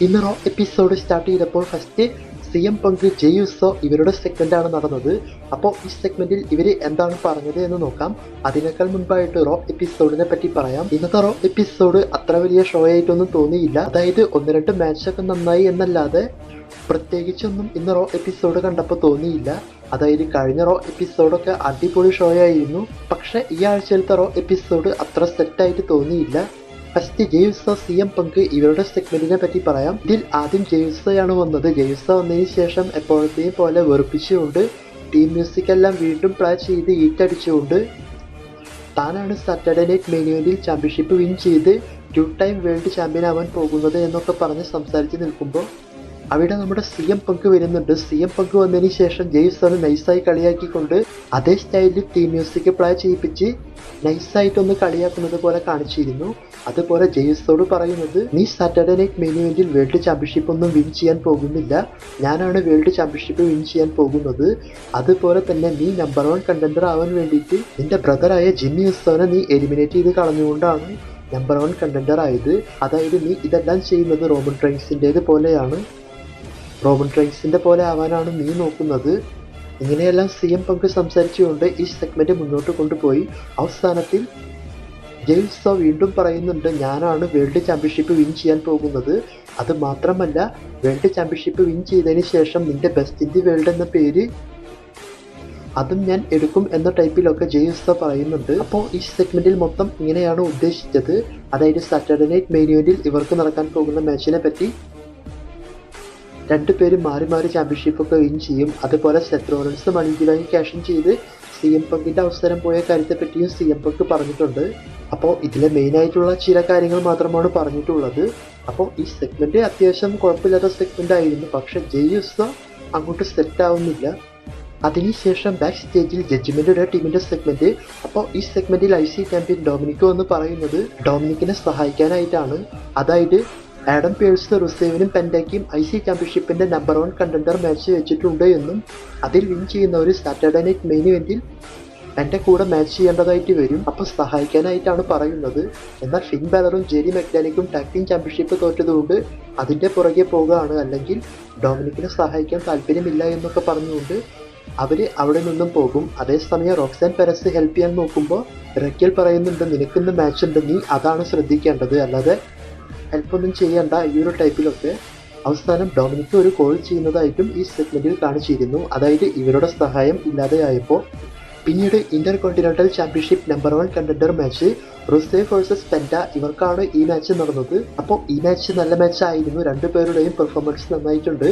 ഇന്ന് Raw episode start ചെയ്തപ്പോൾ first C M Punk Jey Uso ഇവരുടെ സെഗ്മെന്റ് ആണ് നടന്നത്. അപ്പോൾ ഈ സെഗ്മെന്റിൽ ഇവർ എന്താണ് പറഞ്ഞത് എന്ന് നോക്കാം. അതിനേക്കാൾ മുൻപായിട്ട് റോ എപ്പിസോഡിനെ പറ്റി പറയാം. ഇന്നത്തെ റോ എപ്പിസോഡ് അത്ര വലിയ ഷോ ആയിട്ടൊന്നും തോന്നിയില്ല. അതായത് ഒന്ന് രണ്ട് മാച്ചൊക്കെ നന്നായി എന്നല്ലാതെ പ്രത്യേകിച്ചൊന്നും ഇന്ന് റോ എപ്പിസോഡ് കണ്ടപ്പോൾ തോന്നിയില്ല. അതായത് കഴിഞ്ഞ റോ എപ്പിസോഡൊക്കെ അടിപൊളി ഷോ ആയിരുന്നു. പക്ഷേ ഈ ആഴ്ചയിലത്തെ റോ എപ്പിസോഡ് അത്ര സെറ്റായിട്ട് തോന്നിയില്ല. ഫസ്റ്റ് ജെയ്സ സി എം പങ്ക് ഇവരുടെ സെഗ്മെന്റിനെ പറ്റി പറയാം. ഇതിൽ ആദ്യം ജെയ്സയാണ് വന്നത്. ജെയ്സ വന്നതിന് ശേഷം എപ്പോഴത്തെയും പോലെ വെറുപ്പിച്ചുകൊണ്ട് ടീം മ്യൂസിക് എല്ലാം വീണ്ടും പ്ലേ ചെയ്ത് ഈറ്റടിച്ചുകൊണ്ട് താനാണ് സാറ്റർഡേ നൈറ്റ് മെനുവിൽ ചാമ്പ്യൻഷിപ്പ് വിൻ ചെയ്ത് ടു ടൈം വേൾഡ് ചാമ്പ്യൻ ആവാൻ പോകുന്നത് എന്നൊക്കെ പറഞ്ഞ് സംസാരിച്ച് നിൽക്കുമ്പോൾ അവിടെ നമ്മുടെ സി എം പങ്ക് വരുന്നുണ്ട്. സി എം പങ്ക് വന്നതിന് ശേഷം ജെയ്സണ് നൈസായി കളിയാക്കിക്കൊണ്ട് അതേ സ്റ്റൈലിൽ ടീം മ്യൂസിക് പ്ലേ ചെയ്യിപ്പിച്ച് നൈസായിട്ടൊന്ന് കളിയാക്കുന്നത് പോലെ കാണിച്ചിരുന്നു. അതുപോലെ ജെയ്സോട് പറയുന്നത് നീ സാറ്റർഡേ നൈറ്റ് മെയിൻ ഇവന്റിൽ വേൾഡ് ചാമ്പ്യൻഷിപ്പ് ഒന്നും വിൻ ചെയ്യാൻ പോകുന്നില്ല. ഞാനാണ് വേൾഡ് ചാമ്പ്യൻഷിപ്പ് വിൻ ചെയ്യാൻ പോകുന്നത്. അതുപോലെ തന്നെ നീ നമ്പർ വൺ കണ്ടന്റർ ആവാൻ വേണ്ടിയിട്ട് നിന്റെ ബ്രദറായ ജിമ്മി ഉസ്തവനെ നീ എലിമിനേറ്റ് ചെയ്ത് കളഞ്ഞുകൊണ്ടാണ് നമ്പർ വൺ കണ്ടൻഡർ ആയത്. അതായത് നീ ഇതെല്ലാം ചെയ്യുന്നത് റോബർട്ട് ട്രെയിൻസിന്റേത് പോലെയാണ്. റോമൻ റൈസിന്റെ പോലെ ആവാനാണ് നീ നോക്കുന്നത്. ഇങ്ങനെയെല്ലാം സി എം പങ്ക് സംസാരിച്ചുകൊണ്ട് ഈ സെഗ്മെന്റ് മുന്നോട്ട് കൊണ്ടുപോയി. അവസാനത്തിൽ ജെയിൽസോ വീണ്ടും പറയുന്നുണ്ട് ഞാനാണ് വേൾഡ് ചാമ്പ്യൻഷിപ്പ് വിൻ ചെയ്യാൻ പോകുന്നത്. അത് മാത്രമല്ല വേൾഡ് ചാമ്പ്യൻഷിപ്പ് വിൻ ചെയ്തതിന് ശേഷം നിന്റെ ബെസ്റ്റ് ഇൻ ദി വേൾഡ് എന്ന പേര് അതും ഞാൻ എടുക്കും എന്ന ടൈപ്പിലൊക്കെ ജെയ്സ പറയുന്നുണ്ട്. അപ്പോൾ ഈ സെഗ്മെന്റിൽ മൊത്തം ഇങ്ങനെയാണ് ഉദ്ദേശിച്ചത്. അതായത് സാറ്റർഡേ നൈറ്റ് മെയിൻ ഇവർക്ക് നടക്കാൻ പോകുന്ന മാച്ചിനെ പറ്റി രണ്ടുപേരും മാറി മാറി ചാമ്പ്യൻഷിപ്പ് ഒക്കെ വിൻ ചെയ്യും. അതുപോലെ സെത്രോണൻസ് മണിജിലായി ക്യാഷൻ ചെയ്ത് സി എം പങ്കിന്റെ അവസരം പോയ കാര്യത്തെ പറ്റിയും സി എം പങ്ക് പറഞ്ഞിട്ടുണ്ട്. അപ്പോൾ ഇതിലെ മെയിൻ ആയിട്ടുള്ള ചില കാര്യങ്ങൾ മാത്രമാണ് പറഞ്ഞിട്ടുള്ളത്. അപ്പോൾ ഈ സെഗ്മെന്റ് അത്യാവശ്യം കുഴപ്പമില്ലാത്ത സെഗ്മെന്റ് ആയിരുന്നു. പക്ഷെ ജെയ്യുസ അങ്ങോട്ട് സെറ്റ് ആവുന്നില്ല. അതിനുശേഷം ബാക്ക് സ്റ്റേജിൽ ജഡ്ജ്മെന്റുടെ ടീമിന്റെ സെഗ്മെന്റ് അപ്പോൾ ഈ സെഗ്മെന്റിൽ ഐ സി ചാമ്പ്യൻ ഡൊമിനിക്കോ എന്ന് പറയുന്നത് ഡൊമിനിക്കിനെ സഹായിക്കാനായിട്ടാണ്. അതായത് ആഡം പേഴ്സ് റുസേവിനും പെൻഡയ്ക്കും ഐ സി ചാമ്പ്യൻഷിപ്പിന്റെ നമ്പർ വൺ കണ്ടൻഡർ മാച്ച് വെച്ചിട്ടുണ്ട് എന്നും അതിൽ വിൻ ചെയ്യുന്ന ഒരു സാറ്റർഡേ നൈറ്റ് മെയിൻ ഇവന്റിൽ എന്റെ കൂടെ മാച്ച് ചെയ്യേണ്ടതായിട്ട് വരും. അപ്പോൾ സഹായിക്കാനായിട്ടാണ് പറയുന്നത്. എന്നാൽ ഫിൻ ബാലറും ജെറി മെക്ഡാനിക്കും ടാക്ടീം ചാമ്പ്യൻഷിപ്പ് തോറ്റതുകൊണ്ട് അതിന്റെ പുറകെ പോകുകയാണ് അല്ലെങ്കിൽ ഡൊമിനിക്കിനെ സഹായിക്കാൻ താല്പര്യമില്ല എന്നൊക്കെ പറഞ്ഞുകൊണ്ട് അവർ അവിടെ നിന്നും പോകും. അതേസമയം റോക്സാൻ പെരസ് ഹെൽപ്പ് ചെയ്യാൻ നോക്കുമ്പോൾ റക്കിയൽ പറയുന്നുണ്ട് നിനക്കിന്ന് മാച്ച് ഉണ്ട് നീ അതാണ് ശ്രദ്ധിക്കേണ്ടത്. അല്ലാതെ ഹെൽപ്പൊന്നും ചെയ്യണ്ട ഈ ഒരു ടൈപ്പിലൊക്കെ അവസാനം ഡൊമിനിക്ക് ഒരു കോൾ ചെയ്യുന്നതായിട്ടും ഈ സെഗ്മെന്റിൽ കാണിച്ചിരുന്നു അതായത് ഇവരുടെ സഹായം ഇല്ലാതെയായപ്പോൾ പിന്നീട് intercontinental championship number one contender match Rusev versus Penta ഇവർക്കാണ് ഈ മാച്ച് നടന്നത്. അപ്പോൾ ഈ മാച്ച് നല്ല മാച്ച് ആയിരുന്നു. രണ്ടുപേരുടെയും പെർഫോമൻസ് നന്നായിട്ടുണ്ട്.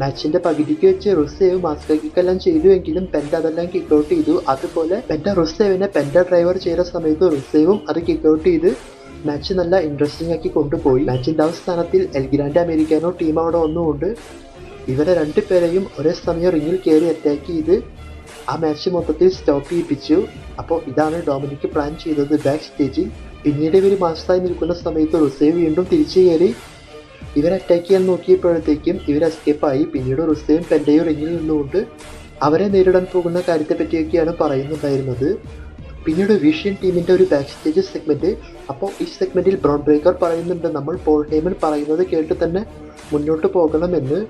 മാച്ചിന്റെ പകുതിക്ക് വെച്ച് റുസേവ് മാസ്കെല്ലാം ചെയ്തുവെങ്കിലും പെൻഡ അതെല്ലാം കിക്ക് ഔട്ട് ചെയ്തു. അതുപോലെ പെൻഡ റുസേവിനെ പെൻഡ ഡ്രൈവർ ചെയ്ത സമയത്ത് റുസേവും അത് കിക്ക് ഔട്ട് ചെയ്ത് മാച്ച് നല്ല ഇൻട്രസ്റ്റിംഗ് ആക്കി കൊണ്ടുപോയി. മാച്ചിന്റെ El El Grande Americano team അവിടെ വന്നുകൊണ്ട് ഇവരെ രണ്ടുപേരെയും ഒരേ സമയം റിങ്ങിൽ കയറി അറ്റാക്ക് ചെയ്ത് ആ മാച്ച് മൊത്തത്തിൽ സ്റ്റോപ്പ് ചെയ്യിപ്പിച്ചു. അപ്പോൾ ഇതാണ് ഡൊമിനിക്ക് പ്ലാൻ ചെയ്തത് ബാക്ക് സ്റ്റേജിൽ പിന്നീട് ഇവർ മാസ്റ്ററായി നിൽക്കുന്ന സമയത്ത് റുസേവ് വീണ്ടും തിരിച്ചു കയറി. ഇവർ അറ്റാക്ക് ചെയ്യാൻ നോക്കിയപ്പോഴത്തേക്കും ഇവർ എസ്കേപ്പായി പിന്നീട് റുസേവും പെൻഡയും റിങ്ങിൽ നിന്നുകൊണ്ട് അവരെ നേരിടാൻ പോകുന്ന കാര്യത്തെ പറ്റിയൊക്കെയാണ് പറയുന്നുണ്ടായിരുന്നത്. പിന്നീട് വിഷ്യൻ ടീമിന്റെ ഒരു ബാക്ക് സ്റ്റേജ് സെഗ്മെന്റ് അപ്പോൾ ഈ സെഗ്മെന്റിൽ ബ്രോൺ ബ്രേക്കർ പറയുന്നുണ്ട്. നമ്മൾ പോൾ ഹേമൻ പറയുന്നത് കേട്ട് തന്നെ മുന്നോട്ട് പോകണമെന്ന്.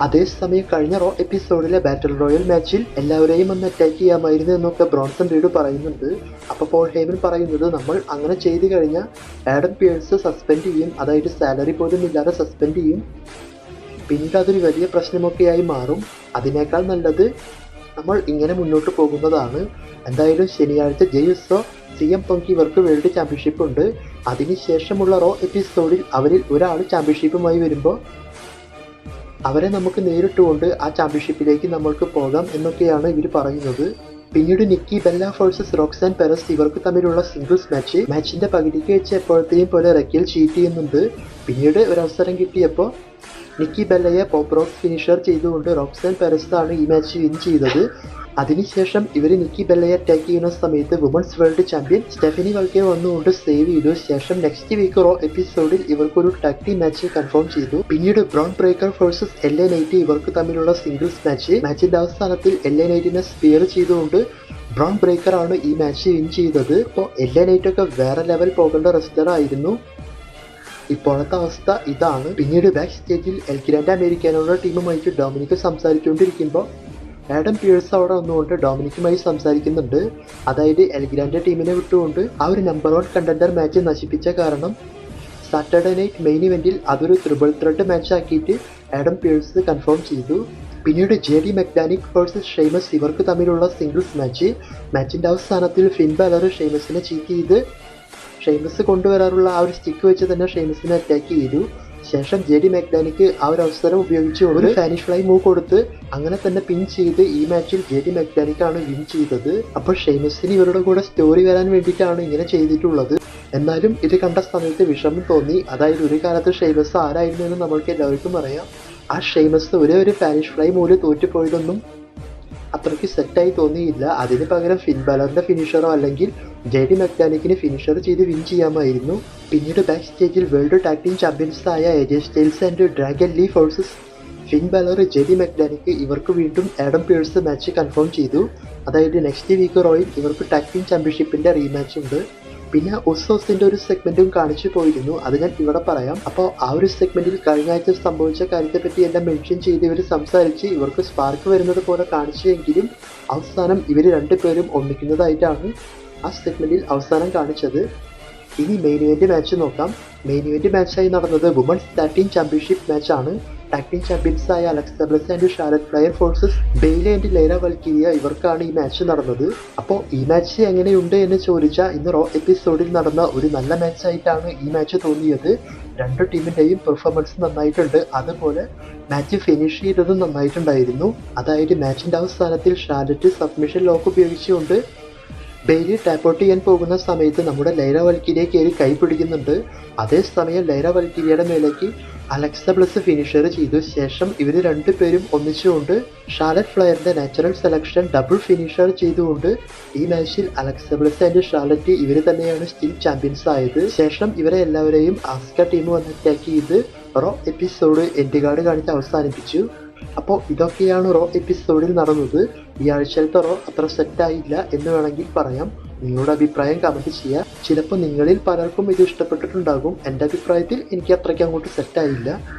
അതേസമയം കഴിഞ്ഞ റോ എപ്പിസോഡിലെ ബാറ്റിൽ റോയൽ മാച്ചിൽ എല്ലാവരെയും ഒന്ന് അറ്റാക്ക് ചെയ്യാമായിരുന്നു എന്നൊക്കെ ബ്രോൺസൺ റീഡ് പറയുന്നുണ്ട്. അപ്പോൾ പോൾ ഹേമൻ പറയുന്നത് നമ്മൾ അങ്ങനെ ചെയ്തു കഴിഞ്ഞാൽ ആഡം പിയേഴ്സ് സസ്പെൻഡ് ചെയ്യും. അതായത് സാലറി പോലും ഇല്ലാതെ സസ്പെൻഡ് ചെയ്യും. പിന്നീട് അതൊരു വലിയ പ്രശ്നമൊക്കെയായി മാറും. അതിനേക്കാൾ നല്ലത് നമ്മൾ ഇങ്ങനെ മുന്നോട്ട് പോകുന്നതാണ്. എന്തായാലും ശനിയാഴ്ച ജെയ്സോ സി എം പങ്ക് ഇവർക്ക് വേൾഡ് ചാമ്പ്യൻഷിപ്പ് ഉണ്ട്. അതിനുശേഷമുള്ള റോ എപ്പിസോഡിൽ അവരിൽ ഒരാൾ ചാമ്പ്യൻഷിപ്പുമായി വരുമ്പോൾ അവരെ നമുക്ക് നേരിട്ടുകൊണ്ട് ആ ചാമ്പ്യൻഷിപ്പിലേക്ക് നമ്മൾക്ക് പോകാം എന്നൊക്കെയാണ് ഇവർ പറയുന്നത്. പിന്നീട് Nikki Bella versus Roxanne Perez ഇവർക്ക് തമ്മിലുള്ള സിംഗിൾസ് മാച്ച് മാച്ചിന്റെ പകുതിക്ക് വെച്ച് എപ്പോഴത്തെയും പോലെ റക്കിൽ ചീറ്റ് ചെയ്യുന്നുണ്ട്. പിന്നീട് ഒരവസരം കിട്ടിയപ്പോൾ നിക്കി ബെല്ലയെ പോപ്പ് റോക്ക് ഫിനിഷർ ചെയ്തുകൊണ്ട് റോക്സൻ പെരസ്താണ് ഈ മാച്ച് വിൻ ചെയ്തത്. അതിനുശേഷം ഇവർ നിക്കി ബെല്ലയെ അറ്റാക്ക് ചെയ്യുന്ന സമയത്ത് വുമൻസ് വേൾഡ് ചാമ്പ്യൻ സ്റ്റെഫനി വൾക്കെ വന്നുകൊണ്ട് സേവ് ചെയ്തു. ശേഷം നെക്സ്റ്റ് വീക്ക് റോ എപ്പിസോഡിൽ ഇവർക്കൊരു ടാക്ടി മാച്ച് കൺഫേം ചെയ്തു. പിന്നീട് Bron Breakker versus L A Knight ഇവർക്ക് തമ്മിലുള്ള സിംഗിൾസ് മാച്ച് മാച്ചിന്റെ അവസാനത്തിൽ എൽ എ നൈറ്റിനെ സ്പിയർ ചെയ്തുകൊണ്ട് ബ്രൗൺ ബ്രേക്കർ ആണ് ഈ മാച്ച് വിൻ ചെയ്തത്. അപ്പോൾ എൽ എ നൈറ്റൊക്കെ വേറെ ലെവൽ പോകേണ്ട റെസ്റ്റർ ആയിരുന്നു. ഇപ്പോഴത്തെ അവസ്ഥ ഇതാണ്. പിന്നീട് ബാക്ക് സ്റ്റേജിൽ എൽക്കിരാൻഡ് അമേരിക്കാനുള്ള ടീമുമായിട്ട് ഡൊമിനിക്ക് സംസാരിച്ചുകൊണ്ടിരിക്കുമ്പോൾ ആഡം പിയേഴ്സ് അവിടെ വന്നുകൊണ്ട് ഡൊമിനിക്കുമായി സംസാരിക്കുന്നുണ്ട്. അതായത് എൽഗ്രാൻഡ് ടീമിനെ വിട്ടുകൊണ്ട് ആ ഒരു നമ്പർ വൺ കണ്ടൻഡർ മാച്ച് നശിപ്പിച്ച കാരണം സാറ്റർഡേ നൈറ്റ് മെയിൻ ഇവന്റിൽ അതൊരു ത്രിബിൾ ത്രെഡ് മാച്ച് ആക്കിയിട്ട് ആഡം പിയേഴ്സ് കൺഫേം ചെയ്തു. പിന്നീട് J D McDonagh versus Sheamus ഇവർക്ക് തമ്മിലുള്ള സിംഗിൾസ് മാച്ച് മാച്ചിന്റെ അവസാനത്തിൽ ഫിൻ ബാലർ ഷെയ്മസിനെ ചീറ്റ് ചെയ്ത് ഷെയ്മസ് കൊണ്ടുവരാറുള്ള ആ ഒരു സ്റ്റിക്ക് വെച്ച് തന്നെ ഷെയ്മസിനെ അറ്റാക്ക് ചെയ്തു. ശേഷം ജെ ഡി മെക്ഡാനിക്ക് ആ ഒരു അവസരം ഉപയോഗിച്ച് ഒരു ഫാനിഷ് ഫ്ലൈ മൂവ് കൊടുത്ത് അങ്ങനെ തന്നെ പിൻ ചെയ്ത് ഈ മാച്ചിൽ ജെ ഡി മെക്ഡാനിക്കാണ് വിൻ ചെയ്തത്. അപ്പോൾ ഷെയ്മസിന് ഇവരുടെ കൂടെ സ്റ്റോറി വരാൻ വേണ്ടിയിട്ടാണ് ഇങ്ങനെ ചെയ്തിട്ടുള്ളത്. എന്നാലും ഇത് കണ്ട സമയത്ത് വിഷമം തോന്നി. അതായത് ഒരു കാലത്ത് ഷെയ്മസ് ആരായിരുന്നു എന്ന് നമ്മൾക്ക് എല്ലാവർക്കും അറിയാം. ആ ഷെയ്മസ് ഒരേ ഒരു ഫാനിഷ് ഫ്ലൈ മൂൽ തോറ്റുപോയതൊന്നും അത്രയ്ക്ക് സെറ്റായി തോന്നിയില്ല. അതിന് പകരം ഫിൻ ബാലറിന്റെ ഫിനിഷറോ അല്ലെങ്കിൽ ജെ ഡി മെക്കാനിക്കിന് ഫിനിഷർ ചെയ്ത് വിൻ ചെയ്യാമായിരുന്നു. പിന്നീട് ബാക്ക് സ്റ്റേജിൽ വേൾഡ് ടാഗ് ടീം ചാമ്പ്യൻസ് ആയ AJ Styles and Dragon Lee versus Finn Balor J D McDonagh ഇവർക്ക് വീണ്ടും ആഡം പേഴ്സ് മാച്ച് കൺഫേം ചെയ്തു. അതായത് നെക്സ്റ്റ് വീക്ക് റോയിൽ ഇവർക്ക് ടാഗ് ടീം ചാമ്പ്യൻഷിപ്പിന്റെ റീമാച്ച് ഉണ്ട്. പിന്നെ ഉസോസിന്റെ ഒരു സെഗ്മെന്റും കാണിച്ചു പോയിരുന്നു. അത് ഞാൻ ഇവിടെ പറയാം. അപ്പോൾ ആ ഒരു സെഗ്മെന്റിൽ കഴിഞ്ഞ ആഴ്ച സംഭവിച്ച കാര്യത്തെ പറ്റി എല്ലാം മെൻഷൻ ചെയ്ത് ഇവർ സംസാരിച്ച് ഇവർക്ക് സ്പാർക്ക് വരുന്നത് പോലെ കാണിച്ചെങ്കിലും അവസാനം ഇവർ രണ്ടുപേരും ഒന്നിക്കുന്നതായിട്ടാണ് ആ സെഗ്മെന്റിൽ അവസാനം കാണിച്ചത്. ഇനി മെയിൻ ഇവന്റ് മാച്ച് നോക്കാം. മെയിൻ ഇവന്റ് മാച്ചായി നടന്നത് വുമൺസ് ടാഗ് ടീം ചാമ്പ്യൻഷിപ്പ് മാച്ചാണ് ആണ് ടീം ചാമ്പ്യൻസ് ആയ Alexa Bliss and Charlotte Flair versus Bayley and Lyra Valkyria ഇവർക്കാണ് ഈ മാച്ച് നടന്നത്. അപ്പോൾ ഈ മാച്ച് എങ്ങനെയുണ്ട് എന്ന് ചോദിച്ചാൽ ഇന്ന് റോ എപ്പിസോഡിൽ നടന്ന ഒരു നല്ല മാച്ചായിട്ടാണ് ഈ മാച്ച് തോന്നിയത്. രണ്ട് ടീമിന്റെയും പെർഫോമൻസ് നന്നായിട്ടുണ്ട്. അതുപോലെ മാച്ച് ഫിനിഷ് ചെയ്തതും നന്നായിട്ടുണ്ടായിരുന്നു. അതായത് മാച്ചിന്റെ അവസാനത്തിൽ ഷാരറ്റ് സബ്മിഷൻ ലോക്ക് ഉപയോഗിച്ചുകൊണ്ട് ബെയിലി ടാപ്പോട്ട് ചെയ്യാൻ പോകുന്ന സമയത്ത് നമ്മുടെ ലൈല വൽക്കിരിയെ കയറി കൈ പിടിക്കുന്നുണ്ട്. അതേസമയം ലൈല വൽക്കിരിയുടെ മേലേക്ക് അലക്സ പ്ലസ് ഫിനിഷർ ചെയ്തു. ശേഷം ഇവർ രണ്ടുപേരും ഒന്നിച്ചുകൊണ്ട് ഷാലറ്റ് ഫ്ലയറിന്റെ നാച്ചുറൽ സെലക്ഷൻ ഡബിൾ ഫിനിഷർ ചെയ്തുകൊണ്ട് ഈ മാച്ചിൽ അലക്സ പ്ലസ് ആൻഡ് ഷാലറ്റ് ഇവർ തന്നെയാണ് സ്റ്റിൽ ചാമ്പ്യൻസ് ആയത്. ശേഷം ഇവരെ എല്ലാവരെയും ആസ്ക ടീം വന്ന് അറ്റാക്ക് ചെയ്ത് റോ എപ്പിസോഡ് എൻഡ് കാർഡ് കാണിച്ച് അവസാനിപ്പിച്ചു. അപ്പോൾ ഇതൊക്കെയാണ് റോ എപ്പിസോഡിൽ നടന്നത്. ഈ ആഴ്ചയിലത്തെ റോ അത്ര സെറ്റായില്ല എന്ന് വേണമെങ്കിൽ പറയാം. നിങ്ങളുടെ അഭിപ്രായം കമന്റ് ചെയ്യുക. ചിലപ്പോൾ നിങ്ങളിൽ പലർക്കും ഇത് ഇഷ്ടപ്പെട്ടിട്ടുണ്ടാകും. എന്റെ അഭിപ്രായത്തിൽ എനിക്ക് അത്രയ്ക്ക് അങ്ങോട്ട് സെറ്റായില്ല